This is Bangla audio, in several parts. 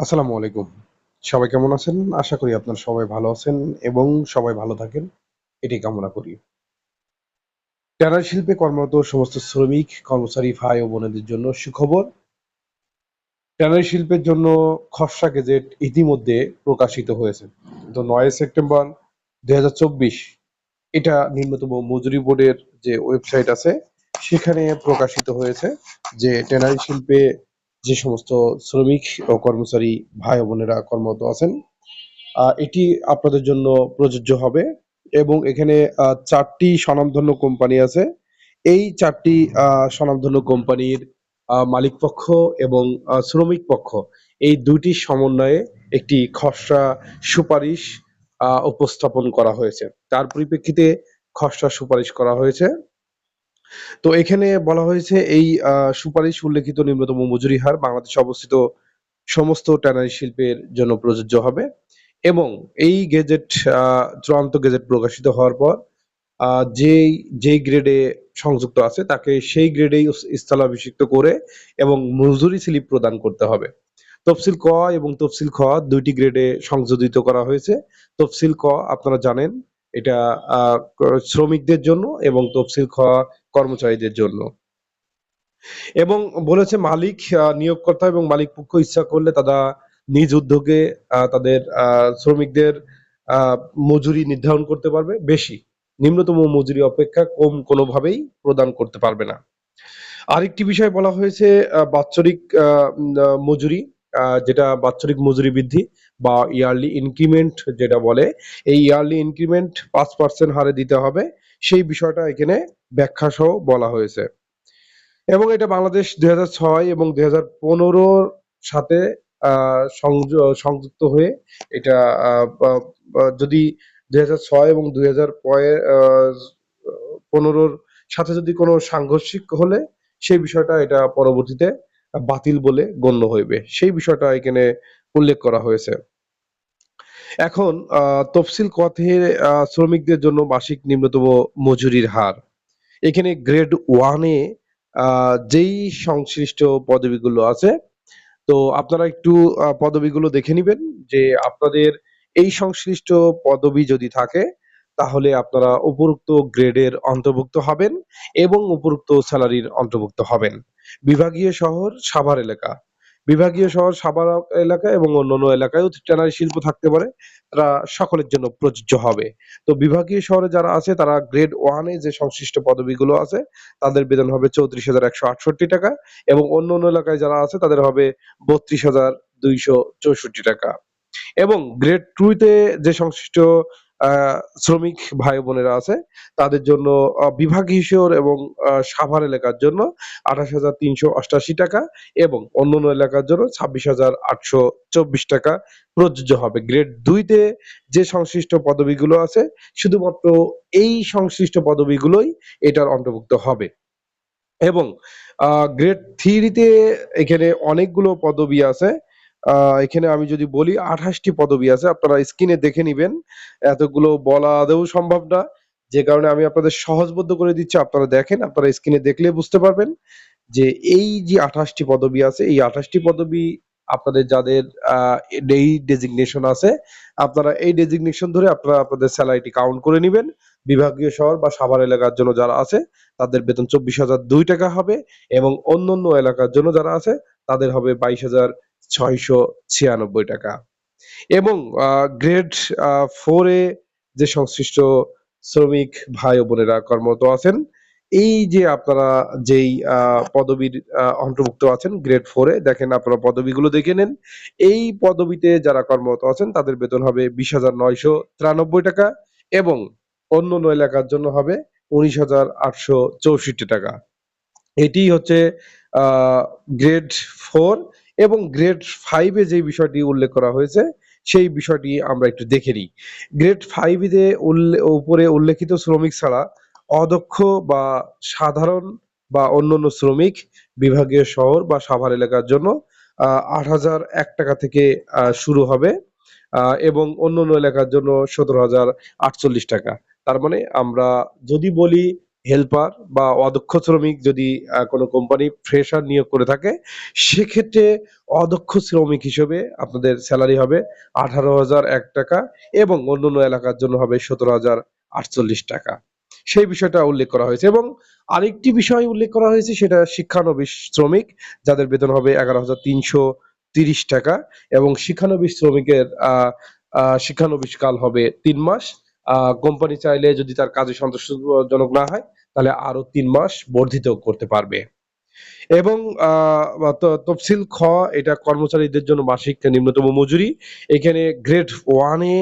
আসসালামু আলাইকুম। সবাই কেমন আছেন? আশা করি আপনারা সবাই ভালো আছেন এবং সবাই ভালো থাকেন। এটাই কামনা করি। ট্যানারি শিল্পে কর্মরত সমস্ত শ্রমিক, কর্মচারী ভাই ও বোনেদের জন্য সুখবর। ট্যানারি শিল্পের জন্য খসড়া গেজেট ইতিমধ্যে প্রকাশিত হয়েছে। তো ৯ সেপ্টেম্বর ২০২৪ এটা নিম্নতম মজুরি বোর্ডের যে ওয়েবসাইট আছে সেখানে প্রকাশিত হয়েছে যে ট্যানারি শিল্পে যে সমস্ত শ্রমিক ও কর্মচারী ভাই বোনেরা কর্মরত আছেন এটি আপনাদের জন্য প্রযোজ্য হবে এবং এখানে চারটি স্বনামধন্য কোম্পানি আছে। এই চারটি স্বনামধন্য কোম্পানির মালিক পক্ষ এবং শ্রমিক পক্ষ এই দুইটি সমন্বয়ে একটি খসড়া সুপারিশ উপস্থাপন করা হয়েছে। তার পরিপ্রেক্ষিতে খসড়া সুপারিশ করা হয়েছে। তো এখানে বলা হয়েছে এই সুপারিশ উল্লেখিত নিম্নতম মজুরি হার বাংলাদেশে অবস্থিত সমস্ত ট্যানারি শিল্পের জন্য প্রযোজ্য হবে এবং এই গেজেট চূড়ান্ত গেজেট প্রকাশিত হওয়ার পর আহ, যেই গ্রেডে সংযুক্ত আছে তাকে সেই গ্রেডেই স্থলাভিষিক্ত করে এবং মজুরি স্লিপ প্রদান করতে হবে। তফসিল ক এবং তফসিল খ দুইটি গ্রেডে সংযোজিত করা হয়েছে। তফসিল ক আপনারা জানেন এটা শ্রমিকদের জন্য এবং তফসিল খ কর্মচারীদের জন্য। এবং বলেছে মালিক নিয়োগকর্তা এবং মালিক পক্ষ ইচ্ছা করলে তারা নিজ উদ্যোগে তাদের শ্রমিকদের মজুরি নির্ধারণ করতে পারবে। বেশি, নিম্নতম মজুরি অপেক্ষা কম কোনোভাবেই প্রদান করতে পারবে না। আরেকটি বিষয় বলা হয়েছে বাৎসরিক মজুরি যেটা বাৎসরিক মজুরি বৃদ্ধি বা ইয়ারলি ইনক্রিমেন্ট যেটা বলে, এই ইয়ারলি ইনক্রিমেন্ট পাঁচ পার্সেন্ট হারে দিতে হবে। সেই বিষয়টা এখানে ব্যাখ্যা সহ বলা হয়েছে। এবং এটা বাংলাদেশ দুই এবং দুই পনেরোর সাথে সংযুক্ত হয়ে এটা যদি দুই এবং দুই হাজার পনেরোর সাথে যদি কোনো সাংঘর্ষিক হলে সেই বিষয়টা এটা পরবর্তীতে বাতিল বলে গণ্য হইবে। সেই বিষয়টা এখানে উল্লেখ করা হয়েছে। এখন তফসিল কথে শ্রমিকদের জন্য মাসিক নিম্নতম মজুরির হার। এখানে গ্রেড ওয়ানে যেই সংশ্লিষ্ট পদবিগুলো আছে, তো আপনারা একটু পদবিগুলো দেখে নিবেন যে আপনাদের এই সংশ্লিষ্ট পদবি যদি থাকে, তাহলে আপনারা উপরোক্ত গ্রেডের অন্তর্ভুক্ত হবেন এবং উপরোক্ত স্যালারির অন্তর্ভুক্ত হবেন। বিভাগীয় শহর, সাভার এলাকা। বিভাগীয় শহর সাভার এলাকা এবং অন্যান্য এলাকায়ও ট্যানারি শিল্প থাকতে পারে, তারা সকলের জন্য প্রযোজ্য হবে। তো বিভাগীয় শহরে যারা আছে, তারা গ্রেড ওয়ানে যে সংশ্লিষ্ট পদবিগুলো আছে, তাদের বেতন হবে চৌত্রিশ হাজার একশো আটষট্টি টাকা এবং অন্য অন্য এলাকায় যারা আছে, তাদের হবে বত্রিশ হাজার দুইশো চৌষট্টি টাকা। এবং গ্রেড টুতে যে সংশ্লিষ্ট শ্রমিক ভাই বোনেরা আছে, তাদের জন্য বিভাগ হিসেব এবং সাভার এলাকার জন্য আঠাশ হাজার তিনশো অষ্টাশি টাকা এবং অন্যান্য এলাকার জন্য ছাব্বিশ হাজার আটশো চব্বিশ টাকা প্রযোজ্য হবে। গ্রেড দুইতে যে সংশ্লিষ্ট পদবিগুলো আছে, শুধুমাত্র এই সংশ্লিষ্ট পদবিগুলোই এটার অন্তর্ভুক্ত হবে। এবং গ্রেড থ্রিতে এখানে অনেকগুলো পদবি আছে এখানে আমি যদি বলি আঠাশটি পদবি আছে, আপনারা স্ক্রিনে দেখে নিবেন। এতগুলো বলা আদৌ সম্ভব না। যে কারণে আমি আপনাদের সহজবদ্ধ করে দিচ্ছি, আপনারা দেখেন, আপনারা স্ক্রিনে দেখলে বুঝতে পারবেন যে এই যে আঠাশটি পদবি আছে, এই আঠাশটি পদবি আপনাদের যাদের এই ডেজিগনেশন আছে, আপনারা এই ডেজিগনেশন ধরে আপনারা আপনাদের স্যালারিটি কাউন্ট করে নেবেন। বিভাগীয় শহর বা সাভার এলাকার জন্য যারা আছে, তাদের বেতন চব্বিশ হাজার দুই টাকা হবে এবং অন্য অন্য এলাকার জন্য যারা আছে, তাদের হবে বাইশ হাজার ছয়শো ছিয়ানব্বই টাকা। এবং গ্রেড ফোরে যে সংশ্লিষ্ট শ্রমিক ভাই ও বোনেরা কর্মরত আছেন, এই যে আপনারা যেই পদবীর অন্তর্ভুক্ত আছেন, গ্রেড ফোরে দেখেন আপনারা পদবীগুলো দেখে নেন। এই পদবীতে যারা কর্মরত আছেন, তাদের বেতন হবে বিশ হাজার নয়শো তিরানব্বই টাকা এবং অন্য এলাকার জন্য হবে উনিশ হাজার আটশো চৌষট্টি টাকা। এটি হচ্ছে গ্রেড ফোর এবং গ্রেড ফাইভে যে বিষয়টি উল্লেখ করা হয়েছে, সেই বিষয়টি আমরা একটু দেখে নিই। গ্রেড ফাইভে উপরে উল্লেখিত শ্রমিক ছাড়া অদক্ষ বা সাধারণ বা অন্যান্য শ্রমিক বিভাগীয় শহর বা সাভার এলাকার জন্য আট হাজার এক টাকা থেকে শুরু হবে এবং অন্য অন্য এলাকার জন্য সতেরো হাজার আটচল্লিশ টাকা। তার মানে আমরা যদি বলি হেল্পার বা অদক্ষ শ্রমিক যদি কোনো কোম্পানি ফ্রেশার নিয়োগ করে থাকে, সেক্ষেত্রে অদক্ষ শ্রমিক হিসেবে আপনাদের স্যালারি হবে আঠারো হাজার এক টাকা এবং অন্যান্য এলাকার জন্য হবে সতেরো হাজার আটচল্লিশ টাকা। সেই বিষয়টা উল্লেখ করা হয়েছে এবং আরেকটি বিষয় উল্লেখ করা হয়েছে সেটা শিক্ষানবিশ শ্রমিক, যাদের বেতন হবে এগারো হাজার তিনশো তিরিশ টাকা এবং শিক্ষানবিশ শ্রমিকের শিক্ষানবিশ কাল হবে তিন মাস। কোম্পানি চাইলে যদি তার কাজে সন্তোষজনক না হয়, তাহলে আরও তিন মাস বর্ধিত করতে পারবে। এবং তফসিল খ, এটা কর্মচারীদের জন্য মাসিক নিম্নতম মজুরি। এখানে গ্রেড ওয়ানে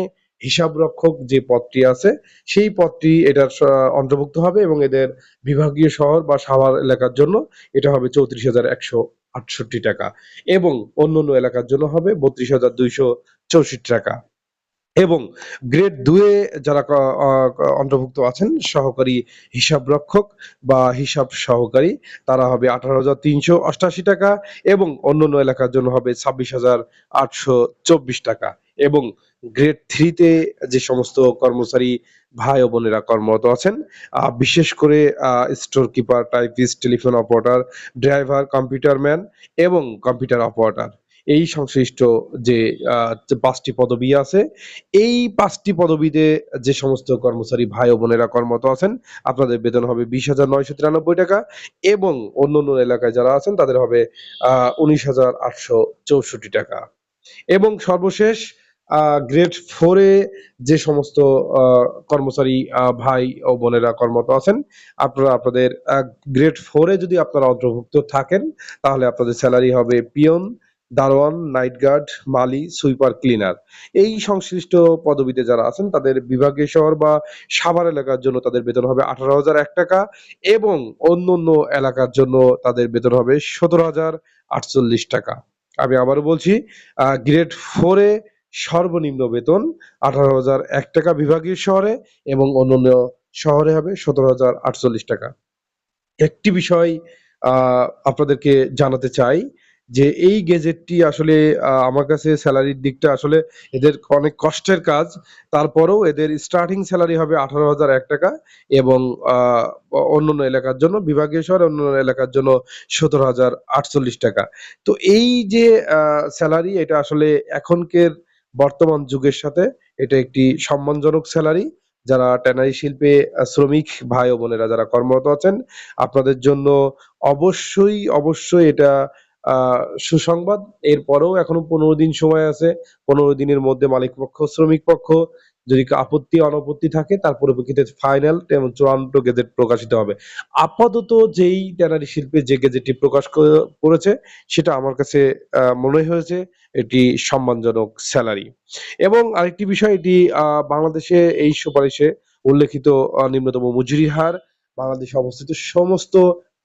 হিসাব রক্ষক যে পদটি আছে, সেই পদটি এটার অন্তর্ভুক্ত হবে এবং এদের বিভাগীয় শহর বা সাভার এলাকার জন্য এটা হবে চৌত্রিশ হাজার একশো আটষট্টি টাকা। এবং অন্যান্য এলাকার জন্য হবে বত্রিশ হাজার দুইশো চৌষট্টি টাকা। এবং গ্রেড দুয়ে যারা অন্তর্ভুক্ত আছেন, সহকারী হিসাব রক্ষক বা হিসাব সহকারী, তারা হবে আঠারো হাজার তিনশো অষ্টাশি টাকা এবং অন্যান্য এলাকার জন্য হবে ছাব্বিশ হাজার আটশো চব্বিশ টাকা। এবং গ্রেড থ্রিতে যে সমস্ত কর্মচারী ভাই ও বোনেরা কর্মরত আছেন বিশেষ করে store keeper typist telephone operator driver computer man এবং কম্পিউটার অপারেটর এই সংশ্লিষ্ট যে পাঁচটি পদবি আছে, এই পাঁচটি পদবিতে যে সমস্ত কর্মচারী ভাই ও বোনেরা কর্মরত আছেন, আপনাদের বেতন হবে বিশ হাজার নয়শো তিরানব্বই টাকা এবং অন্য অন্য এলাকায় যারা আছেন, তাদের হবে উনিশ হাজার আটশো চৌষট্টি টাকা। এবং সর্বশেষ গ্রেড ফোরে যে সমস্ত কর্মচারী ভাই ও বোনেরা কর্মরত আছেন, আপনারা আপনাদের গ্রেড ফোরে যদি আপনারা অন্তর্ভুক্ত থাকেন, তাহলে আপনাদের স্যালারি হবে পিয়ন দারোয়ান, নাইট গার্ড, মালি, সুইপার ক্লিনার। এই সংশ্লিষ্ট পদবিতে যারা আছেন, তাদের বিভাগীয় শহর বা সাভার এলাকার জন্য তাদের বেতন হবে আঠারো হাজার এক টাকা এবং অন্য অন্য এলাকার জন্য তাদের বেতন হবে সতেরো হাজার আটচল্লিশ টাকা। আমি আবারও বলছি গ্রেড ফোরে সর্বনিম্ন বেতন আঠারো হাজার এক টাকা বিভাগীয় শহরে এবং অন্যান্য শহরে হবে সতেরো হাজার আটচল্লিশ টাকা। একটি বিষয় আপনাদেরকে জানাতে চাই যে এই গেজেটটি আসলে আমার কাছে স্যালারির দিকটা আসলে এদের অনেক কষ্টের কাজ। তারপরেও এদের স্টার্টিং স্যালারি হবে আঠারো হাজার এক টাকা এবং অন্যান্য এলাকার জন্য, বিভাগীয় শহর অন্যান্য এলাকার জন্য সতেরো হাজার আটচল্লিশ টাকা। তো এই যে স্যালারি এটা আসলে এখনকার বর্তমান যুগের সাথে এটা একটি সম্মানজনক স্যালারি যারা ট্যানারি শিল্পে শ্রমিক, ভাই ও বোনেরা যারা কর্মরত আছেন, আপনাদের জন্য অবশ্যই অবশ্যই এটা সুসংবাদ। এরপরেও এখনও পনেরো দিন সময় আছে। পনেরো দিনের মধ্যে মালিক পক্ষ, শ্রমিক পক্ষ, যদি আপত্তি, অনপত্তি থাকে, তার পরিপ্রেক্ষিতে ফাইনাল এবং চূড়ান্ত গেজেট প্রকাশিত হবে। আপাতত যেই ট্যানারি শিল্পে যে গেজেটটি প্রকাশ করেছে, সেটা আমার কাছে মনে হয়েছে, এটি সম্মানজনক স্যালারি এবং আরেকটি বিষয়, এটি বাংলাদেশে এই সুপারিশে উল্লেখিত নিম্নতম মজুরি হার বাংলাদেশে অবস্থিত সমস্ত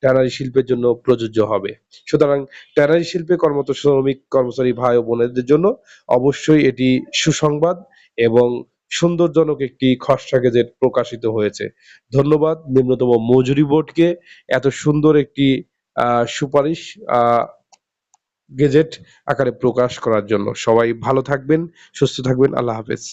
ট্যানারি শিল্পের জন্য প্রযোজ্য হবে। সুতরাং ট্যানারি শিল্পে কর্মরত শ্রমিক, কর্মচারী ভাই ও বোনেদের জন্য অবশ্যই এটি সুসংবাদ এবং সুন্দরজনক একটি খসড়া গেজেট প্রকাশিত হয়েছে। ধন্যবাদ, নিম্নতম মজুরি বোর্ডকে এত সুন্দর একটি সুপারিশ গেজেট আকারে প্রকাশ করার জন্য। সবাই ভালো থাকবেন, সুস্থ থাকবেন, আল্লাহ হাফেজ।